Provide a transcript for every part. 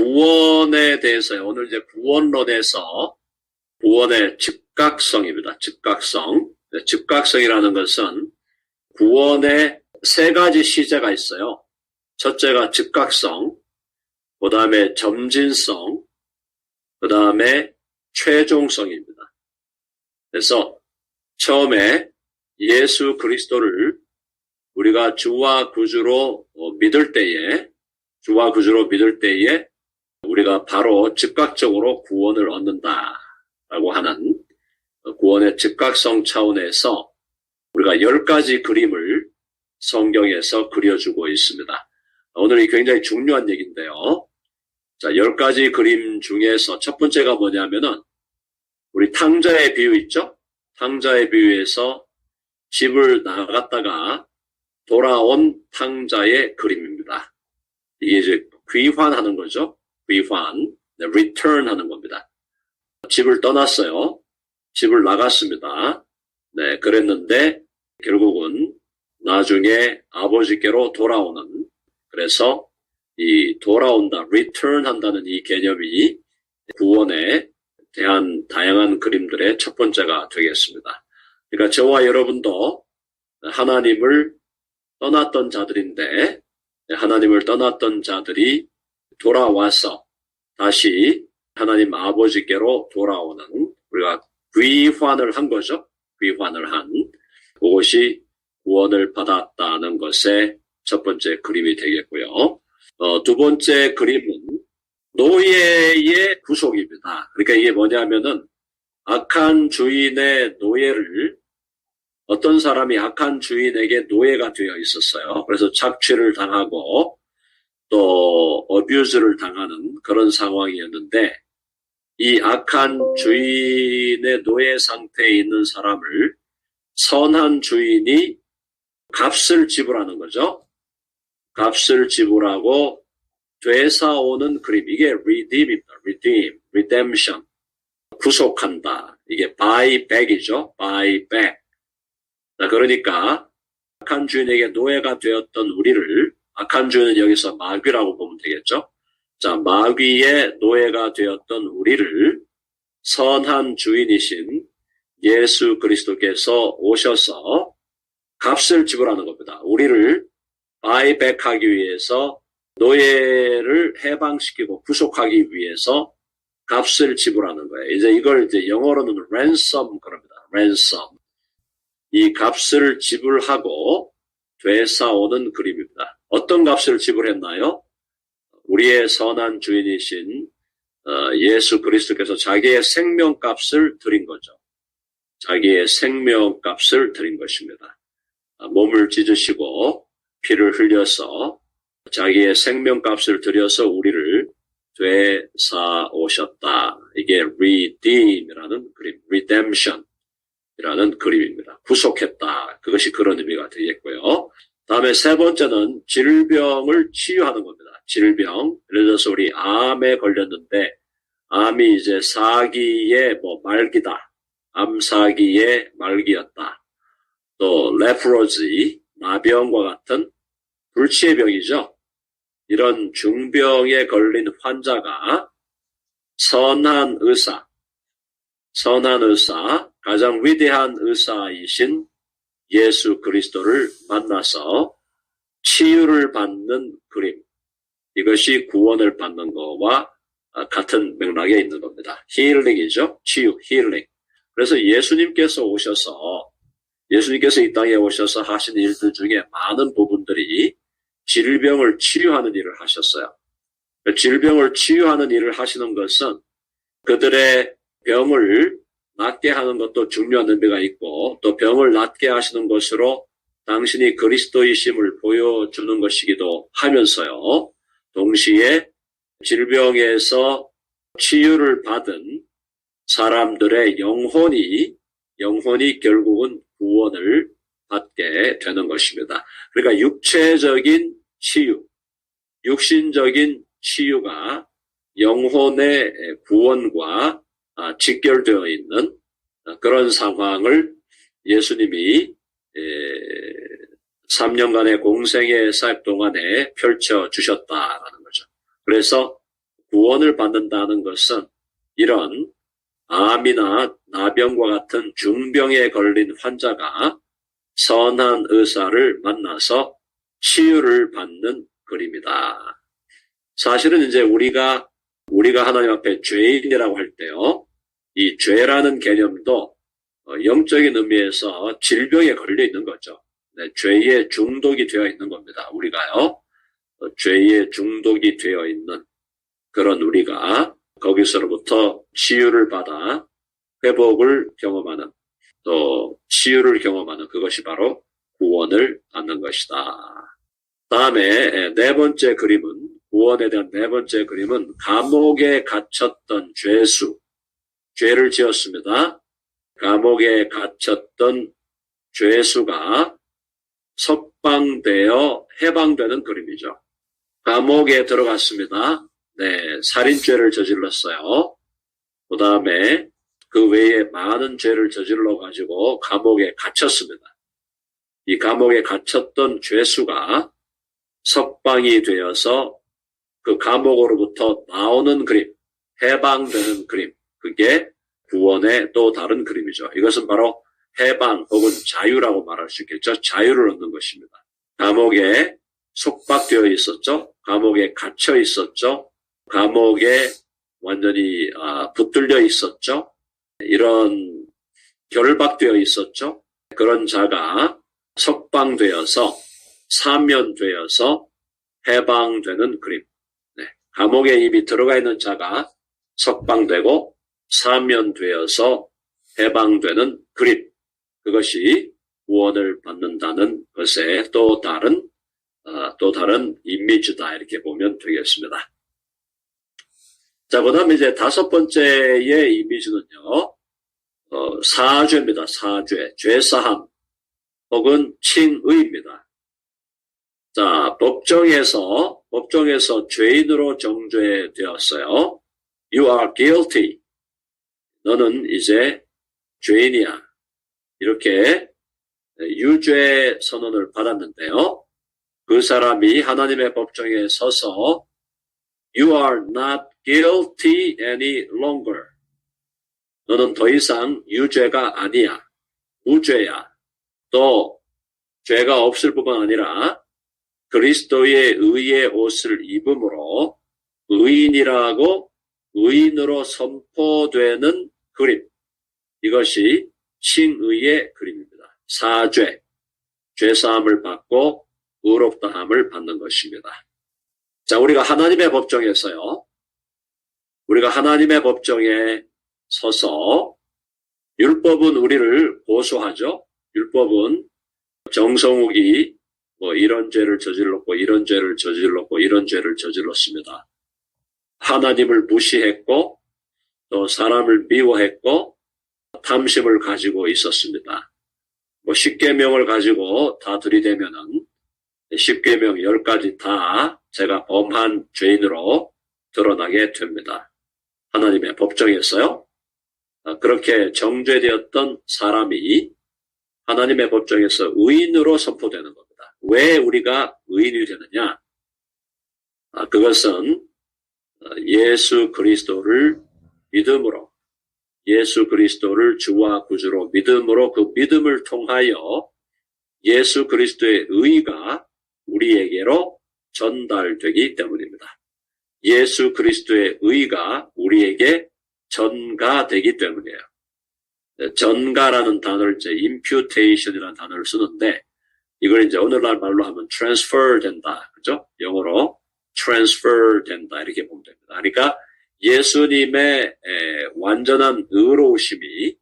구원에 대해서 오늘 이제 구원론에서 구원의 즉각성입니다. 즉각성. 네, 즉각성이라는 것은 구원의 세 가지 시제가 있어요. 첫째가 즉각성, 그 다음에 점진성, 그 다음에 최종성입니다. 그래서 처음에 예수 그리스도를 우리가 주와 구주로 어, 믿을 때에, 주와 구주로 믿을 때에 우리가 바로 즉각적으로 구원을 얻는다라고 하는 구원의 즉각성 차원에서 우리가 열 가지 그림을 성경에서 그려주고 있습니다. 오늘 이 굉장히 중요한 얘기인데요. 자, 열 가지 그림 중에서 첫 번째가 뭐냐면은 우리 탕자의 비유 있죠? 탕자의 비유에서 집을 나갔다가 돌아온 탕자의 그림입니다. 이게 이제 귀환하는 거죠. 귀환, 네, return 하는 겁니다. 집을 떠났어요. 집을 나갔습니다. 네, 그랬는데 결국은 나중에 아버지께로 돌아오는 그래서 이 돌아온다, return 한다는 이 개념이 구원에 대한 다양한 그림들의 첫 번째가 되겠습니다. 그러니까 저와 여러분도 하나님을 떠났던 자들인데 하나님을 떠났던 자들이 돌아와서 다시 하나님 아버지께로 돌아오는 우리가 귀환을 한 거죠. 귀환을 한 그것이 구원을 받았다는 것의 첫 번째 그림이 되겠고요. 어, 두 번째 그림은 노예의 구속입니다. 그러니까 이게 뭐냐면은 악한 주인의 노예를 어떤 사람이 악한 주인에게 노예가 되어 있었어요. 그래서 착취를 당하고 또 어뷰즈를 당하는 그런 상황이었는데 이 악한 주인의 노예 상태에 있는 사람을 선한 주인이 값을 지불하는 거죠. 값을 지불하고 되사오는 그림. 이게 redeem입니다. redeem, redemption. 구속한다. 이게 buy back이죠. buy back. 자, 그러니까 악한 주인에게 노예가 되었던 우리를 악한 주인은 여기서 마귀라고 보면 되겠죠. 자, 마귀의 노예가 되었던 우리를 선한 주인이신 예수 그리스도께서 오셔서 값을 지불하는 겁니다. 우리를 바이백하기 위해서 노예를 해방시키고 구속하기 위해서 값을 지불하는 거예요. 이제 이걸 이제 영어로는 ransom 그럽니다. ransom. 이 값을 지불하고 되사오는 그림입니다. 어떤 값을 지불했나요? 우리의 선한 주인이신 어, 예수 그리스도께서 자기의 생명값을 드린 거죠. 자기의 생명값을 드린 것입니다. 아, 몸을 찢으시고 피를 흘려서 자기의 생명값을 들여서 우리를 되사오셨다. 이게 redeem이라는 그림, redemption이라는 그림입니다. 구속했다. 그것이 그런 의미가 되겠고요. 다음에 세 번째는 질병을 치유하는 겁니다. 질병. 예를 들어서 우리 암에 걸렸는데 암이 이제 사기의 뭐 말기다. 암사기의 말기였다. 또 레프로지, 나병과 같은 불치의 병이죠. 이런 중병에 걸린 환자가 선한 의사, 선한 의사, 가장 위대한 의사이신 예수 그리스도를 만나서 치유를 받는 그림. 이것이 구원을 받는 것과 같은 맥락에 있는 겁니다. 힐링이죠. 치유, 힐링. 그래서 예수님께서 오셔서 예수님께서 이 땅에 오셔서 하신 일들 중에 많은 부분들이 질병을 치유하는 일을 하셨어요. 질병을 치유하는 일을 하시는 것은 그들의 병을 낫게 하는 것도 중요한 의미가 있고 또 병을 낫게 하시는 것으로 당신이 그리스도이심을 보여주는 것이기도 하면서요. 동시에 질병에서 치유를 받은 사람들의 영혼이 영혼이 결국은 구원을 받게 되는 것입니다. 그러니까 육체적인 치유, 육신적인 치유가 영혼의 구원과 아, 직결되어 있는 그런 상황을 예수님이 3년간의 공생의 사역 동안에 펼쳐 주셨다라는 거죠. 그래서 구원을 받는다는 것은 이런 암이나 나병과 같은 중병에 걸린 환자가 선한 의사를 만나서 치유를 받는 글입니다. 사실은 이제 우리가 우리가 하나님 앞에 죄인이라고 할 때요, 이 죄라는 개념도 어, 영적인 의미에서 질병에 걸려 있는 거죠. 네, 죄에 중독이 되어 있는 겁니다. 우리가요, 어, 죄에 중독이 되어 있는 그런 우리가 거기서로부터 치유를 받아 회복을 경험하는 또 치유를 경험하는 그것이 바로 구원을 받는 것이다. 다음에 네 번째 그림은 구원에 대한 네 번째 그림은 감옥에 갇혔던 죄수 죄를 지었습니다. 감옥에 갇혔던 죄수가 석방되어 해방되는 그림이죠. 감옥에 들어갔습니다. 네, 살인죄를 저질렀어요. 그 다음에 그 외에 많은 죄를 저질러 가지고 감옥에 갇혔습니다. 이 감옥에 갇혔던 죄수가 석방이 되어서 그 감옥으로부터 나오는 그림, 해방되는 그림, 그게 구원의 또 다른 그림이죠. 이것은 바로 해방 혹은 자유라고 말할 수 있겠죠. 자유를 얻는 것입니다. 감옥에 속박되어 있었죠. 감옥에 갇혀 있었죠. 감옥에 완전히 아, 붙들려 있었죠. 이런 결박되어 있었죠. 그런 자가 석방되어서 사면되어서 해방되는 그림. 네. 감옥에 이미 들어가 있는 자가 석방되고 사면되어서 해방되는 그림. 그것이 구원을 받는다는 것의 또 다른 어, 또 다른 이미지다 이렇게 보면 되겠습니다. 자, 그 다음에 이제 다섯 번째의 이미지는요, 어, 사죄입니다. 사죄. 죄사함. 혹은 칭의입니다. 자, 법정에서, 법정에서 죄인으로 정죄되었어요. You are guilty. 너는 이제 죄인이야. 이렇게 유죄 선언을 받았는데요. 그 사람이 하나님의 법정에 서서 You are not guilty any longer. 너는 더 이상 유죄가 아니야. 무죄야. 또 죄가 없을 뿐만 아니라 그리스도의 의의 옷을 입음으로 의인이라고 의인으로 선포되는 그림. 이것이 칭의의 그림입니다. 사죄, 죄사함을 받고 의롭다함을 받는 것입니다. 자, 우리가 하나님의 법정에서요. 우리가 하나님의 법정에 서서 율법은 우리를 고소하죠. 율법은 정성욱이 뭐 이런 죄를 저질렀고 이런 죄를 저질렀고 이런 죄를 저질렀습니다. 하나님을 무시했고 또 사람을 미워했고 탐심을 가지고 있었습니다. 뭐 십계명을 가지고 다 들이대면은 십계명 열 가지 다 제가 범한 죄인으로 드러나게 됩니다. 하나님의 법정에서요. 아, 그렇게 정죄되었던 사람이 하나님의 법정에서 의인으로 선포되는 겁니다. 왜 우리가 의인이 되느냐? 아, 그것은 어, 예수 그리스도를 믿음으로 예수 그리스도를 주와 구주로 믿음으로 그 믿음을 통하여 예수 그리스도의 의가 우리에게로 전달되기 때문입니다. 예수 그리스도의 의가 우리에게 전가되기 때문이에요. 네, 전가라는 단어를 이제 imputation이라는 단어를 쓰는데 이걸 이제 오늘날 말로 하면 transfer 된다. 그죠? 영어로 transfer 된다. 이렇게 보면 됩니다. 그러니까 예수님의 에, 완전한 의로우심이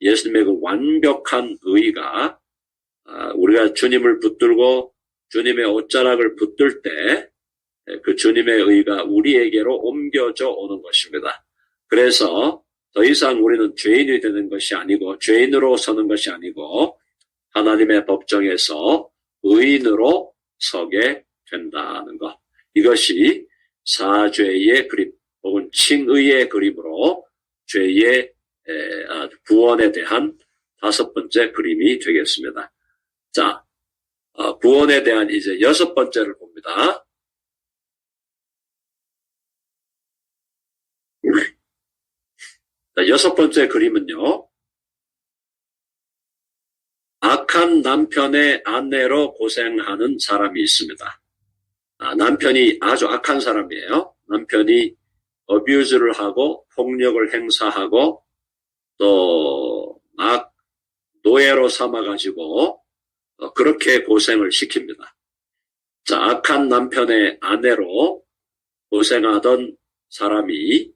예수님의 그 완벽한 의가 아, 우리가 주님을 붙들고 주님의 옷자락을 붙들 때 그 주님의 의가 우리에게로 옮겨져 오는 것입니다. 그래서 더 이상 우리는 죄인이 되는 것이 아니고 죄인으로 서는 것이 아니고 하나님의 법정에서 의인으로 서게 된다는 것. 이것이 사죄의 그림 혹은 칭의의 그림으로 죄의 아, 구원에 대한 다섯 번째 그림이 되겠습니다. 자, 어, 구원에 대한 이제 여섯 번째를 봅니다. 자, 여섯 번째 그림은요. 악한 남편의 아내로 고생하는 사람이 있습니다. 아, 남편이 아주 악한 사람이에요. 남편이 어뷰즈를 하고 폭력을 행사하고 또 막 노예로 삼아가지고 어, 그렇게 고생을 시킵니다. 자, 악한 남편의 아내로 고생하던 사람이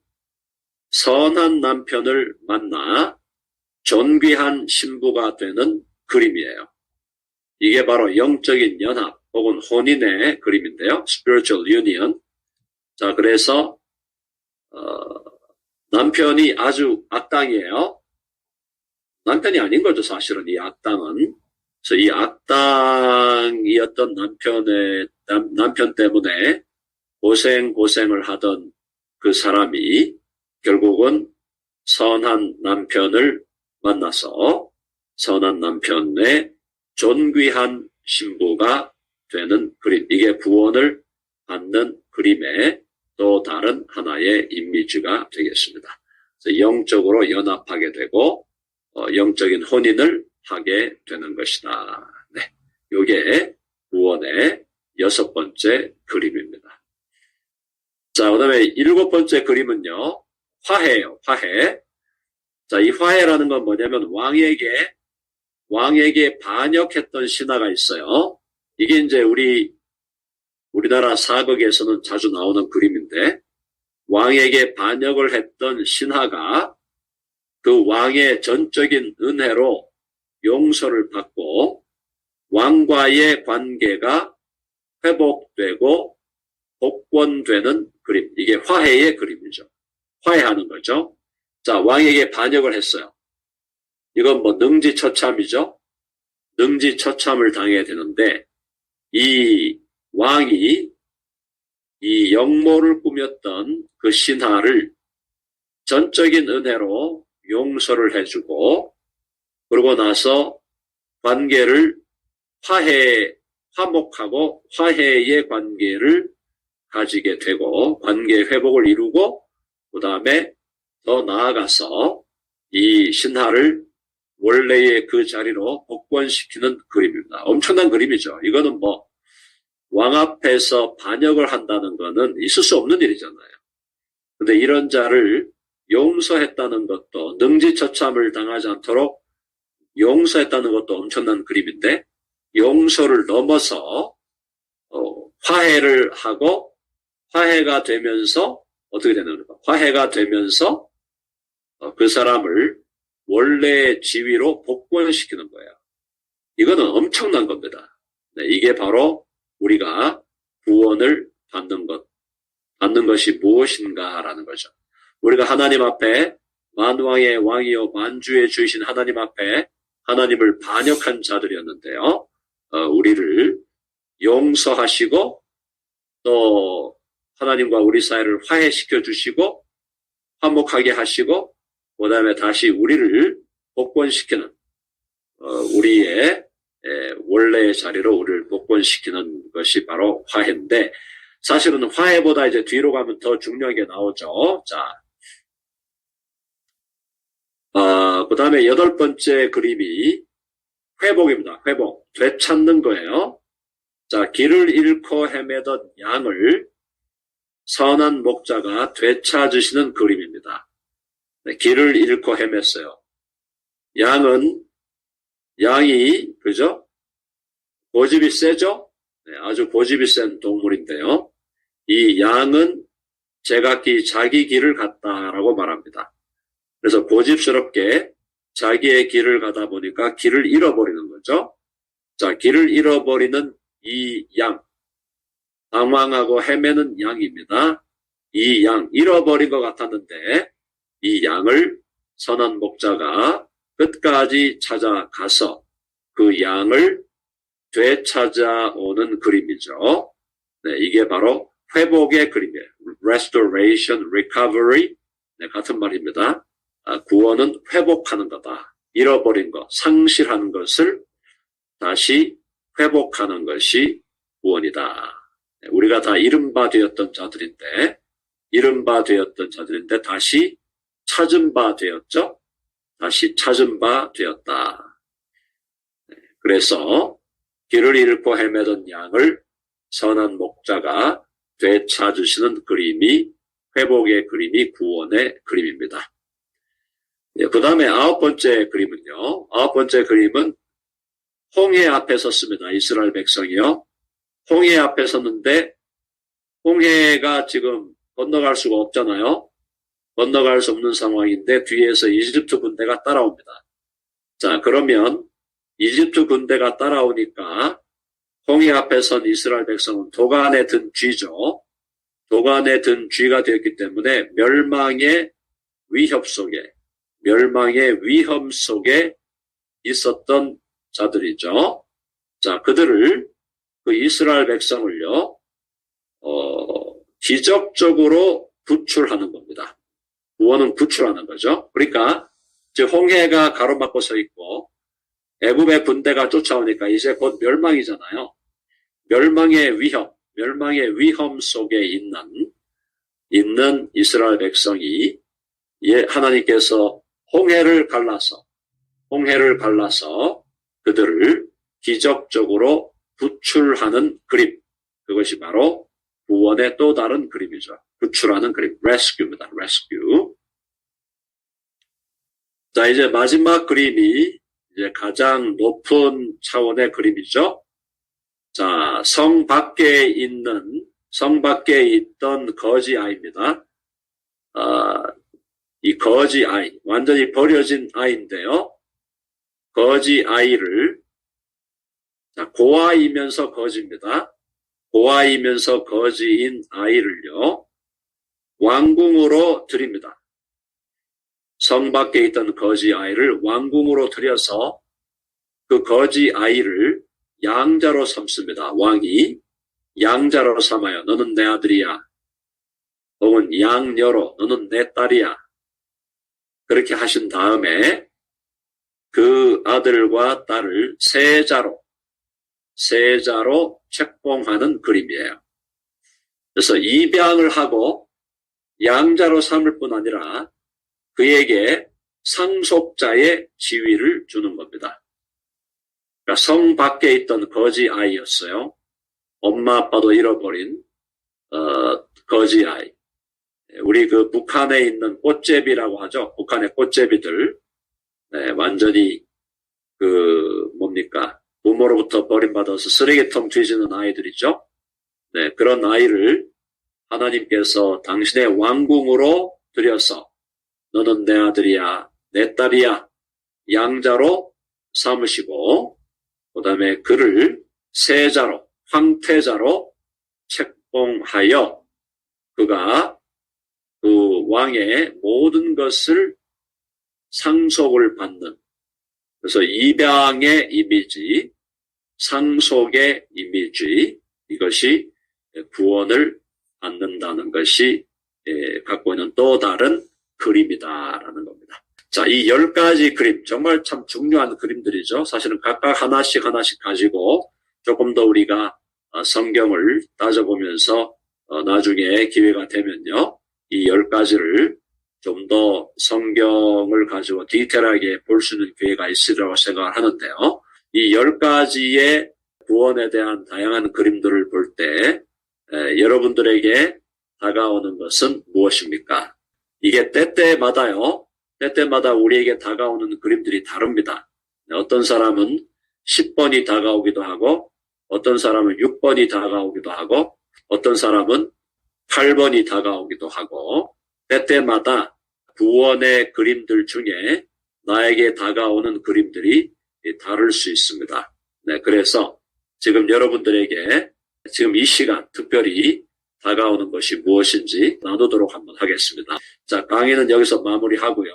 선한 남편을 만나 존귀한 신부가 되는 그림이에요. 이게 바로 영적인 연합 혹은 혼인의 그림인데요. spiritual union. 자, 그래서 어, 남편이 아주 악당이에요. 남편이 아닌 거죠, 사실은 이 악당은. 그래서 이 악당이었던 남편의 남, 남편 때문에 고생 고생을 하던 그 사람이 결국은 선한 남편을 만나서 선한 남편의 존귀한 신부가 되는 그림. 이게 구원을 받는 그림의 또 다른 하나의 이미지가 되겠습니다. 영적으로 연합하게 되고 어, 영적인 혼인을 하게 되는 것이다. 네, 이게 구원의 여섯 번째 그림입니다. 자, 그 다음에 일곱 번째 그림은요, 화해예요, 화해. 자, 이 화해라는 건 뭐냐면 왕에게, 왕에게 반역했던 신하가 있어요. 이게 이제 우리, 우리나라 사극에서는 자주 나오는 그림인데, 왕에게 반역을 했던 신하가 그 왕의 전적인 은혜로 용서를 받고 왕과의 관계가 회복되고 복권되는 그림. 이게 화해의 그림이죠. 화해하는 거죠. 자, 왕에게 반역을 했어요. 이건 뭐 능지처참이죠. 능지처참을 당해야 되는데 이 왕이 이 영모를 꾸몄던 그 신하를 전적인 은혜로 용서를 해주고 그러고 나서 관계를 화해, 화목하고 화해의 관계를 가지게 되고 관계 회복을 이루고 그 다음에 더 나아가서 이 신하를 원래의 그 자리로 복권시키는 그림입니다. 엄청난 그림이죠. 이거는 뭐 왕 앞에서 반역을 한다는 거는 있을 수 없는 일이잖아요. 근데 이런 자를 용서했다는 것도 능지처참을 당하지 않도록 용서했다는 것도 엄청난 그림인데 용서를 넘어서 어, 화해를 하고 화해가 되면서 어떻게 되는 가 화해가 되면서 어, 그 사람을 원래의 지위로 복권시키는 거예요. 이거는 엄청난 겁니다. 네, 이게 바로 우리가 구원을 받는 것, 받는 것이 무엇인가라는 거죠. 우리가 하나님 앞에 만왕의 왕이요 만주의 주이신 하나님 앞에 하나님을 반역한 자들이었는데요. 어, 우리를 용서하시고 또 하나님과 우리 사이를 화해시켜 주시고 화목하게 하시고 그 다음에 다시 우리를 복권시키는 어, 우리의 에, 원래의 자리로 우리를 복권시키는 것이 바로 화해인데 사실은 화해보다 이제 뒤로 가면 더 중요한 게 나오죠. 자, 아, 그 다음에 여덟 번째 그림이 회복입니다. 회복. 되찾는 거예요. 자, 길을 잃고 헤매던 양을 선한 목자가 되찾으시는 그림입니다. 네, 길을 잃고 헤맸어요. 양은, 양이, 그죠? 고집이 세죠? 네, 아주 고집이 센 동물인데요. 이 양은 제각기 자기 길을 갔다라고 말합니다. 그래서 고집스럽게 자기의 길을 가다 보니까 길을 잃어버리는 거죠. 자, 길을 잃어버리는 이 양, 당황하고 헤매는 양입니다. 이 양, 잃어버린 것 같았는데, 이 양을 선한 목자가 끝까지 찾아가서 그 양을 되찾아오는 그림이죠. 네, 이게 바로 회복의 그림이에요. restoration, recovery. 네, 같은 말입니다. 아, 구원은 회복하는 거다. 잃어버린 것, 상실한 것을 다시 회복하는 것이 구원이다. 네, 우리가 다 이른바 되었던 자들인데, 이른바 되었던 자들인데 다시 찾은 바 되었죠. 다시 찾은 바 되었다. 네, 그래서 길을 잃고 헤매던 양을 선한 목자가 되찾으시는 그림이 회복의 그림이 구원의 그림입니다. 그 다음에 아홉 번째 그림은요. 아홉 번째 그림은 홍해 앞에 섰습니다. 이스라엘 백성이요. 홍해 앞에 섰는데 홍해가 지금 건너갈 수가 없잖아요. 건너갈 수 없는 상황인데 뒤에서 이집트 군대가 따라옵니다. 자, 그러면 이집트 군대가 따라오니까 홍해 앞에 선 이스라엘 백성은 도간에 든 쥐죠. 도간에 든 쥐가 되었기 때문에 멸망의 위협 속에, 멸망의 위험 속에 있었던 자들이죠. 자, 그들을, 그 이스라엘 백성을요, 어, 기적적으로 구출하는 겁니다. 구원은 구출하는 거죠. 그러니까, 이제 홍해가 가로막고 서 있고, 애굽의 군대가 쫓아오니까 이제 곧 멸망이잖아요. 멸망의 위협, 멸망의 위험 속에 있는, 있는 이스라엘 백성이, 예, 하나님께서 홍해를 갈라서, 홍해를 갈라서 그들을 기적적으로 구출하는 그림. 그것이 바로 구원의 또 다른 그림이죠. 구출하는 그림. rescue입니다. rescue. 자, 이제 마지막 그림이 이제 가장 높은 차원의 그림이죠. 자, 성 밖에 있는, 성 밖에 있던 거지 아이입니다. 아, 이 거지 아이, 완전히 버려진 아이인데요. 거지 아이를, 자, 고아이면서 거지입니다. 고아이면서 거지인 아이를요, 왕궁으로 드립니다. 성 밖에 있던 거지 아이를 왕궁으로 들여서 그 거지 아이를 양자로 삼습니다. 왕이 양자로 삼아요. 너는 내 아들이야. 혹은 양녀로 너는 내 딸이야. 그렇게 하신 다음에 그 아들과 딸을 세자로 세자로 책봉하는 그림이에요. 그래서 입양을 하고 양자로 삼을 뿐 아니라 그에게 상속자의 지위를 주는 겁니다. 그러니까 성 밖에 있던 거지 아이였어요. 엄마 아빠도 잃어버린 어, 거지 아이. 우리 그 북한에 있는 꽃제비라고 하죠. 북한의 꽃제비들 네, 완전히 그 뭡니까 부모로부터 버림받아서 쓰레기통 뒤지는 아이들이죠. 네, 그런 아이를 하나님께서 당신의 왕궁으로 들여서 너는 내 아들이야, 내 딸이야, 양자로 삼으시고, 그 다음에 그를 세자로, 황태자로 책봉하여 그가 그 왕의 모든 것을 상속을 받는, 그래서 입양의 이미지, 상속의 이미지, 이것이 구원을 받는다는 것이 예, 갖고 있는 또 다른 그림이다라는 겁니다. 자, 이 열 가지 그림, 정말 참 중요한 그림들이죠. 사실은 각각 하나씩 하나씩 가지고 조금 더 우리가 어, 성경을 따져보면서 어, 나중에 기회가 되면요. 이 열 가지를 좀 더 성경을 가지고 디테일하게 볼 수 있는 기회가 있으리라고 생각을 하는데요. 이 열 가지의 구원에 대한 다양한 그림들을 볼 때 여러분들에게 다가오는 것은 무엇입니까? 이게 때때마다요. 때때마다 우리에게 다가오는 그림들이 다릅니다. 어떤 사람은 10번이 다가오기도 하고 어떤 사람은 6번이 다가오기도 하고 어떤 사람은 8번이 다가오기도 하고 때때마다 구원의 그림들 중에 나에게 다가오는 그림들이 다를 수 있습니다. 네, 그래서 지금 여러분들에게 지금 이 시간 특별히 다가오는 것이 무엇인지 나누도록 한번 하겠습니다. 자, 강의는 여기서 마무리하고요.